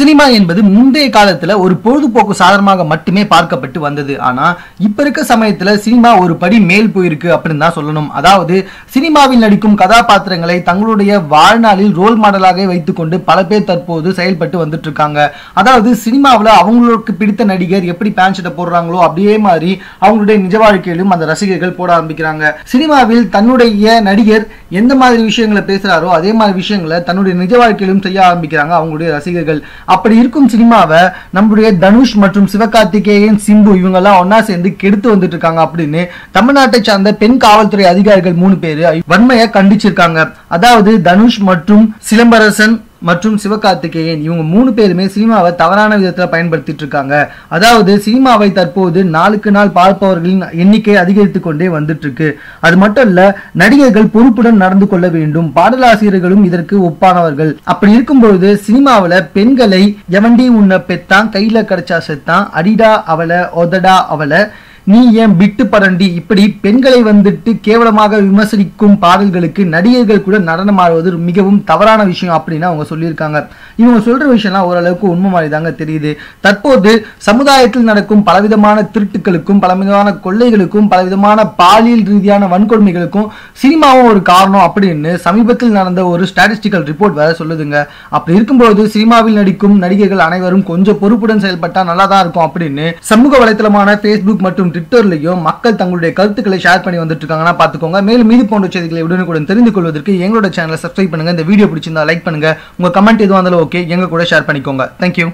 Cinema என்பது முந்தைய காலத்தில் ஒரு பொழுதுபோக்கு சாதனமாக மட்டுமே பார்க்கப்பட்டு வந்தது. ஆனால் இப்போ இருக்க சமயத்தில் சினிமா ஒரு படி மேல் போயிருக்கு அப்படின்னு தான் சொல்லணும். அதாவது சினிமாவில் நடிக்கும் கதாபாத்திரங்களை தங்களுடைய வாழ்நாளில் ரோல் மாடலாக வைத்துக்கொண்டு பல பேர் தற்போது செயல்பட்டு வந்துட்டு இருக்காங்க அதாவது சினிமாவில் அவங்களுக்கு பிடித்த நடிகர் எப்படி பேண்ட் ஷர்ட்டை போடுறாங்களோ அப்படியே மாதிரி அவங்களுடைய நிஜ வாழ்க்கையிலும் அந்த ரசிகர்கள் போட ஆரம்பிக்கிறாங்க. சினிமாவில் தன்னுடைய நடிகர் எந்த மாதிரி விஷயங்களை பேசுறாரோ அதே மாதிரி விஷயங்களை தன்னுடைய நிஜ வாழ்க்கையிலும் செய்ய ஆரம்பிக்கிறாங்க அவங்களுடைய ரசிகர்கள். அப்படி இருக்கும் சினிமாவை நம்முடைய தனுஷ் மற்றும் சிவகார்த்திகேயன் சிம்பு இவங்கெல்லாம் ஒன்னா சேர்ந்து கெடுத்து வந்துட்டு இருக்காங்க அப்படின்னு தமிழ்நாட்டை சார்ந்த பெண் காவல்துறை அதிகாரிகள் மூணு பேர் வன்மையை கண்டிச்சிருக்காங்க. அதாவது தனுஷ் மற்றும் சிலம்பரசன் மற்றும் சிவகார்த்திகேயன் இவங்க மூணு பேருமே சினிமாவை தவறான விதத்தில் பயன்படுத்திட்டு இருக்காங்க. அதாவது சினிமாவை தற்போது நாளுக்கு நாள் பார்ப்பவர்களின் எண்ணிக்கை அதிகரித்து கொண்டே வந்துட்டு இருக்கு. அது மட்டும் இல்ல நடிகர்கள் பொறுப்புடன் நடந்து கொள்ள வேண்டும். பாடலாசிரியர்களும் இதற்கு ஒப்பானவர்கள். அப்படி இருக்கும்பொழுது சினிமாவில் பெண்களை எவண்டி உன்னை பெத்தான்? கையில கிடைச்சா செத்தான்? அடிடா அவளை ஒதடா அவளை? நீ ஏன் பிட்டு பரண்டி? இப்படி பெண்களை வந்துட்டு கேவலமாக விமர்சிக்கும் பாடல்களுக்கு நடிகர்கள் கூட நடனம் ஆடுவது மிகவும் தவறான விஷயம் அப்படின்னு அவங்க சொல்லியிருக்காங்க. இவங்க சொல்ற விஷயம்லாம் ஓரளவுக்கு உண்மை மாதிரி தாங்க தெரியுது. தற்போது சமுதாயத்தில் நடக்கும் பலவிதமான திருட்டுகளுக்கும் பலவிதமான கொள்ளைகளுக்கும் பலவிதமான பாலியல் ரீதியான வன்கொடுமைகளுக்கும் சினிமாவும் ஒரு காரணம் அப்படின்னு சமீபத்தில் நடந்த ஒரு ஸ்டாட்டிஸ்டிக்கல் ரிப்போர்ட் வேற சொல்லுதுங்க. அப்படி இருக்கும்போது சினிமாவில் நடிக்கும் நடிகர்கள் அனைவரும் கொஞ்சம் பொறுப்புடன் செயல்பட்டால் நல்லா தான் இருக்கும் அப்படின்னு சமூக வலைத்தளமான ஃபேஸ்புக் மற்றும் ட்விட்டர்லையும் மக்கள் தங்களுடைய கருத்துக்களை ஷேர் பண்ணி வந்துட்டு இருக்காங்கன்னா பார்த்துக்கோங்க. மேலும் மீது போன்ற செய்திகளை உடனுக்குடன் தெரிந்து கொள்வதற்கு எங்களோட சேனலை சப்ஸ்கிரைப் பண்ணுங்க. இந்த வீடியோ பிடிச்சிருந்தா லைக் பண்ணுங்க. உங்க கமெண்ட் எதுவாக இருந்தாலும் ஓகே எங்க கூட ஷேர் பண்ணிக்கோங்க. தேங்க்யூ